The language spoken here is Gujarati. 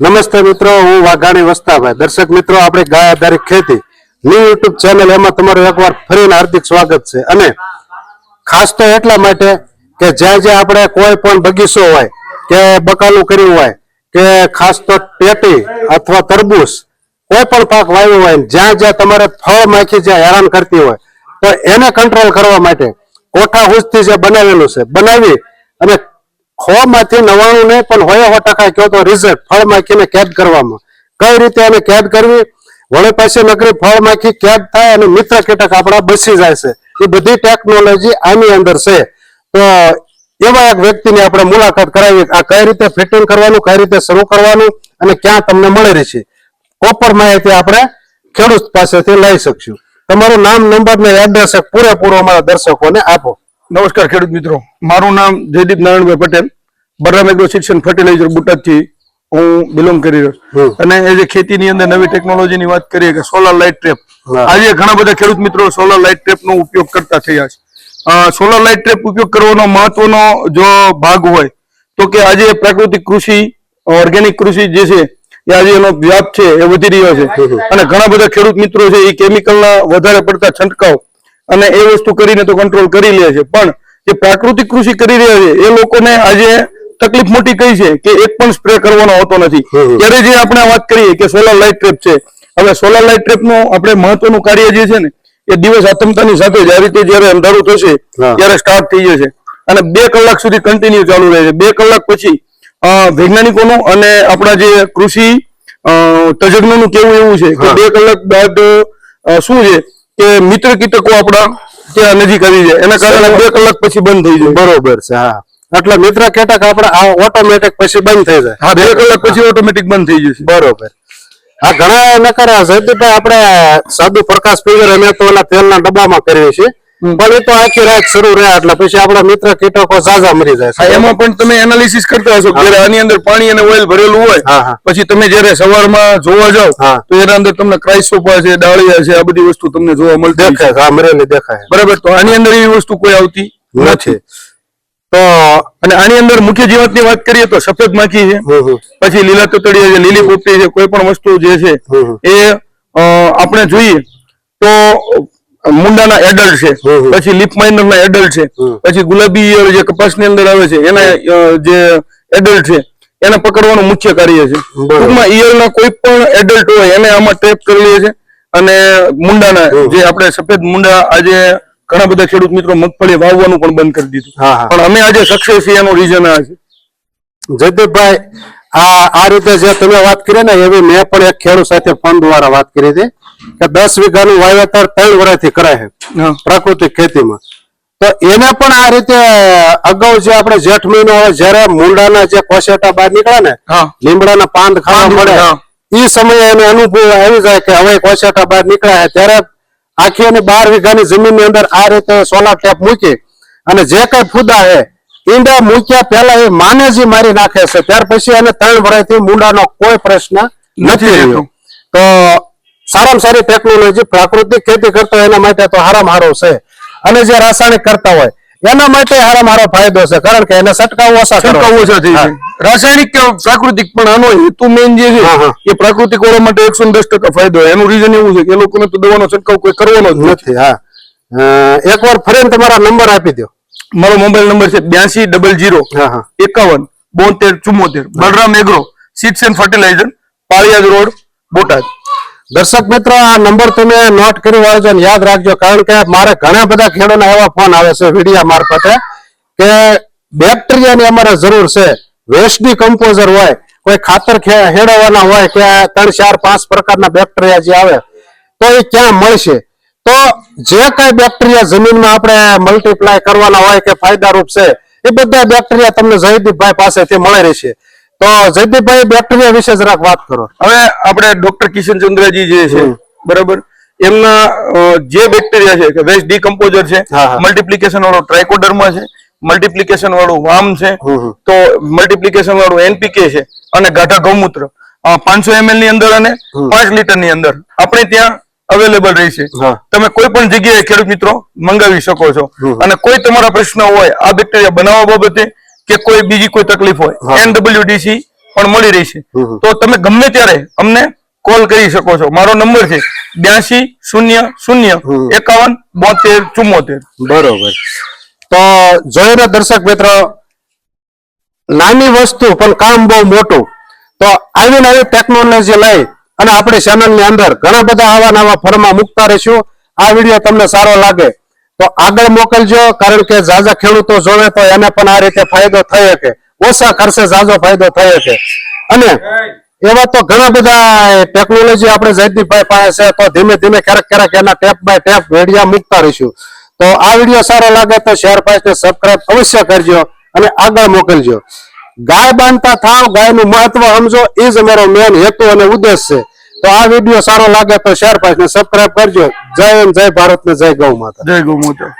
નમસ્તે મિત્રો, હું વાઘાણી વસ્તાભાઈ. દર્શક મિત્રો, આપણે ગાય આધારિત ખેતી ન્યુ યુટ્યુબ ચેનલ એમાં તમારું એકવાર ફરીને હાર્દિક સ્વાગત છે. અને ખાસ તો એટલા માટે કે જ્યાં જ્યાં આપણે કોઈ પણ બગીચો હોય, કે બકાલું કર્યું હોય, કે ખાસ તો ટેટી અથવા તરબૂચ, કોઈ પણ પાક વાવ્યો હોય, જ્યાં જ્યાં તમારે ફળ માખી જ્યાં હેરાન કરતી હોય, તો એને કંટ્રોલ કરવા માટે કોઠા હુજથી જે બનાવેલું છે, બનાવી અને સો નવાણું નહીં, પણ હોય સો ટકા કયો તો રિઝલ્ટ ફળ માખીને કેદ કરવામાં. કઈ રીતે એને કેદ કરવી? વળી પાસે નકરી ફળ માખી કેદ થાય અને મિત્ર કીટક આપણા બસી જાય છે. એ બધી ટેકનોલોજી આની અંદર છે. તો એવા એક વ્યક્તિની આપણે મુલાકાત કરાવી. આ કઈ રીતે ફિટિંગ કરવાનું, કઈ રીતે શરૂ કરવાનું અને ક્યાં તમને મળી રહેશે. પ્રોપર માહિતી આપણે ખેડૂત પાસેથી લઈ શકશું. તમારું નામ, નંબર ને એડ્રેસ પૂરેપૂરો અમારા દર્શકોને આપો. નમસ્કાર ખેડૂત મિત્રો. મારું નામ જયદીપ નારાયણભાઈ પટેલ. બરામ એગ્રો શિક્ષણ ફર્ટિલાઇઝર બોટાદથી હું બિલોંગ કરી રહ્યો. અને એ જે ખેતીની અંદર નવી ટેકનોલોજીની વાત કરીએ કે સોલાર લાઇટ ટ્રેપ. આજે ઘણા બધા ખેડૂત મિત્રો સોલાર લાઇટ ટ્રેપનો ઉપયોગ કરતા થયા છે. સોલાર લાઇટ ટ્રેપ ઉપયોગ કરવાનો મહત્વનો જો ભાગ હોય તો કે આજે પ્રાકૃતિક કૃષિ ઓર્ગેનિક કૃષિ જે છે એ આજે એનો વ્યાપ છે એ વધી રહ્યો છે. અને ઘણા બધા ખેડૂત મિત્રો છે એ કેમિકલના વધારે પડતા છંટકાવ અને એ વસ્તુ કરીને તો કંટ્રોલ કરી લે છે. પણ જે પ્રાકૃતિક કૃષિ કરી રહ્યા છે એ લોકોને આજે તકલીફ મોટી કઈ છે કે એક પણ સ્પ્રે કરવાનો હોતો નથી. ત્યારે જે આપણે વાત કરીએ કે સોલાર લાઇટ ટ્રેપ છે. હવે સોલાર લાઇટ ટ્રેપનું આપણે મહત્વનું કાર્ય જે છે ને એ દિવસ આતમતાની સાથે જ આ રીતે જયારે અંધારું થશે ત્યારે સ્ટાર્ટ થઈ જશે. અને બે કલાક સુધી કન્ટિન્યુ ચાલુ રહે છે. બે કલાક પછી વૈજ્ઞાનિકોનું અને આપણા જે કૃષિ તજજ્ઞોનું કેવું એવું છે કે બે કલાક બાદ શું છે? કે મિત્ર કીટકો આપણા ત્યાં નજીક આવી જાય. એના કારણે બે કલાક પછી બંધ થઈ જાય. બરોબર છે હા. એટલે મિત્ર કેટક આપણે આ ઓટોમેટિક પછી બંધ થઈ જાય. હા બે કલાક પછી ઓટોમેટિક બંધ થઈ જશે. બરોબર. આ ઘણા નકરા સાહેબ આપણે સાદુ પ્રકાશ પીગર અમે તો ઓલા તેલના ડબ્બામાં કરીએ છીએ. પણ એ તો આખી રાત શરૂ રહ્યા એટલે પછી આપણા મિત્ર કીટકો સાજા મરી જાય એમાં પણ તમે એનાલિસિસ કરતા હશો જયારે આની અંદર પાણી અને ઓઇલ ભરેલું હોય. પછી તમે જ્યારે સવારમાં જોવા જાવ. તો એના અંદર તમને ક્રાઇસોપા છે ડાળિયા છે આ બધી વસ્તુ તમને જોવા મળતી દેખાય હા મરેલી દેખાય. બરાબર તો આની અંદર એવી વસ્તુ કોઈ આવતી નથી. તો અને આની અંદર મુખ્ય જીવાતની વાત કરીએ તો સફેદ માખી છે પછી લીલા તતડીયા છે લીલી પોપટી છે કોઈ પણ વસ્તુ જે છે. એ આપણે જોઈએ તો મુંડાના એડલ્ટ છે. પછી લીપ માઇનર ના એડલ્ટ છે પછી ગુલાબી જે કપાસની અંદર આવે છે એના જે એડલ્ટ છે એને પકડવાનું મુખ્ય કાર્ય છે. ટૂંકમાં ઈયળના કોઈ પણ એડલ્ટ હોય એને આમાં ટ્રેપ કરી લે છે અને મુંડાના જે આપણે સફેદ મુંડા આજે ઘણા બધા ખેડૂત મિત્રો મગફળી વાવવાનું પણ બંધ કરી દીધું. પણ અમે આજે સક્સેસ છીએ એનું રીઝન આ છે. જયદેવભાઈ આ આ રીતે જે તમે વાત કરી ને એવી મેં પણ એક ખેડૂત સાથે ફોન દ્વારા વાત કરી હતી. કે દસ વીઘાનું વાવેતર ત્રણ વર્ષથી કરાય પ્રાકૃતિક ખેતીમાં. તો એને પણ આ રીતે અગાઉ જે આપણે જેઠ મહિનો હોય જ્યારે મૂંડાના જે કોસેટા બહાર નીકળે ને હા. લીમડાના પાંદ ખાવા મળે હા. એ સમયે એને અનુભવ આવી જાય કે હવે કોસેટા બહાર નીકળ્યા છે. ત્યારે આખી અને બાર વીઘાની જમીનની અંદર આ રીતે સોલાર ટેપ મૂકી અને જે કઈ ફૂદા છે ઈંડા મૂક્યા પહેલા એ માનેજી મારી નાખે છે. ત્યાર પછી એને ત્રણ વર્ષથી મૂંડાનો કોઈ પ્રશ્ન નથી રહ્યો. તો સારામાં સારી ટેકનોલોજી પ્રાકૃતિક ખેતી કરતો હોય એના માટે તો હારામ હારો છે. અને જે રાસાયણિક કરતા હોય એના માટે હારામ હારો ફાયદો છે. કારણ કે એને છંટકાવ ઓછા કરવા. ઓછા થઈ હા. છે રાસાયણિક કે પ્રાકૃતિક પણ આનો હેતુ મેઇન જે. છે એ પ્રાકૃતિક વાળા માટે એકસો દસ ટકા ફાયદો. એનું રીઝન એવું છે કે એ લોકોને તો દવાનો છટકાવ કોઈ કરવાનો જ નથી. હા. એકવાર ફરીને તમારા નંબર આપી દો મારો મોબાઈલ નંબર છે બ્યાસી ડબલ જીરો એકાવન બોતેર ચુમ્મોતેર. Balram agro seeds and fertiliser Paliyad road Botad. દર્શક મિત્રો, આ નંબર તમે નોટ કરી વાળજો અને યાદ રાખજો, કારણ કે મારે ઘણા બધા ખેડૂતોના એવા ફોન આવે છે વિડીયા મારફતે કે બેક્ટેરિયાની અમારે જરૂર છે. વેસ્ટની કમ્પોઝર હોય, કોઈ ખાતર હેડવવાના હોય કે ત્રણ, ચાર, પાંચ પ્રકારના બેક્ટેરિયા જે આવે, તો એ ક્યાં મળશે? તો જે કઈ બેક્ટેરિયા જમીનમાં આપણે મલ્ટીપ્લાય કરવાના હોય કે ફાયદારૂપ છે, એ બધા બેક્ટેરિયા તમને જયદીપભાઈ પાસેથી મળી રહેશે. તો જયદીપભાઈ બેક્ટેરિયા વિશે જરાક વાત કરો. હવે આપણે ડોક્ટર કિશનચંદ્રજી જે છે બરાબર? એમના જે બેક્ટેરિયા છે કે વેસ્ટ ડીકમ્પોઝર છે. મલ્ટીપ્લિકેશન વાળો ટ્રાઇકોડર્મા છે મલ્ટીપ્લિકેશન વાળું વામ છે. તો મલ્ટીપ્લિકેશન વાળું એનપીકે છે અને ગાઢા ગૌમૂત્ર. પાંચસો એમએલની અંદર અને પાંચ લીટરની અંદર. આપણે ત્યાં અવેલેબલ રહેશે. તમે કોઈ પણ જગ્યાએ ખેડૂત મિત્રો મંગાવી શકો છો. અને કોઈ તમારા પ્રશ્ન હોય આ બેક્ટેરિયા બનાવવા બાબતે કે કોઈ બીજી કોઈ તકલીફ હોય એનડબ્લ્યુડીસી પણ મળી રહી છે તો તમે ગમે ત્યારે અમને કોલ કરી શકો છો. મારો નંબર છે બ્યાસી શૂન્ય શૂન્ય એકાવન બોતેર ચુમ્મોતેર બરોબર. તો જોઈને દર્શક મિત્રો નાની વસ્તુ પણ કામ બહુ મોટું. તો આવી નવી ટેકનોલોજી લઈ અને આપણી ચેનલની અંદર ઘણા બધા આવા નવા ફોર્મા મૂકતા રહીશું. આ વીડિયો તમને સારો લાગે. તો આગળ મોકલજો, કારણ કે ઝાઝા ખેડૂતો જોવે તો એને પણ આ રીતે ફાયદો થઈ શકે. ઓછા ખર્ચે ઝાઝો ફાયદો થઈ શકે. અને એવા તો ઘણા બધા ટેકનોલોજી આપણે જયદીપભાઈ પાસે છે, તો ધીમે ધીમે ક્યારેક ક્યારેક એના ટેપ બાય ટેપ વિડીયા મૂકતા રહીશું. તો આ વીડિયો સારો લાગે તો શેર પાસને સબસ્ક્રાઇબ અવશ્ય કરજો અને આગળ મોકલજો. ગાય બાંધતા થાવ, ગાયનું મહત્વ સમજો, એ જ અમારો મેન હેતુ અને ઉદ્દેશ છે. તો આ વીડિયો સારો લાગે તો શેર પાસને સબસ્ક્રાઈબ કરજો. જય હિન્દ, જય ભારત ને જય ગૌ માતા. જય ગૌ માતા.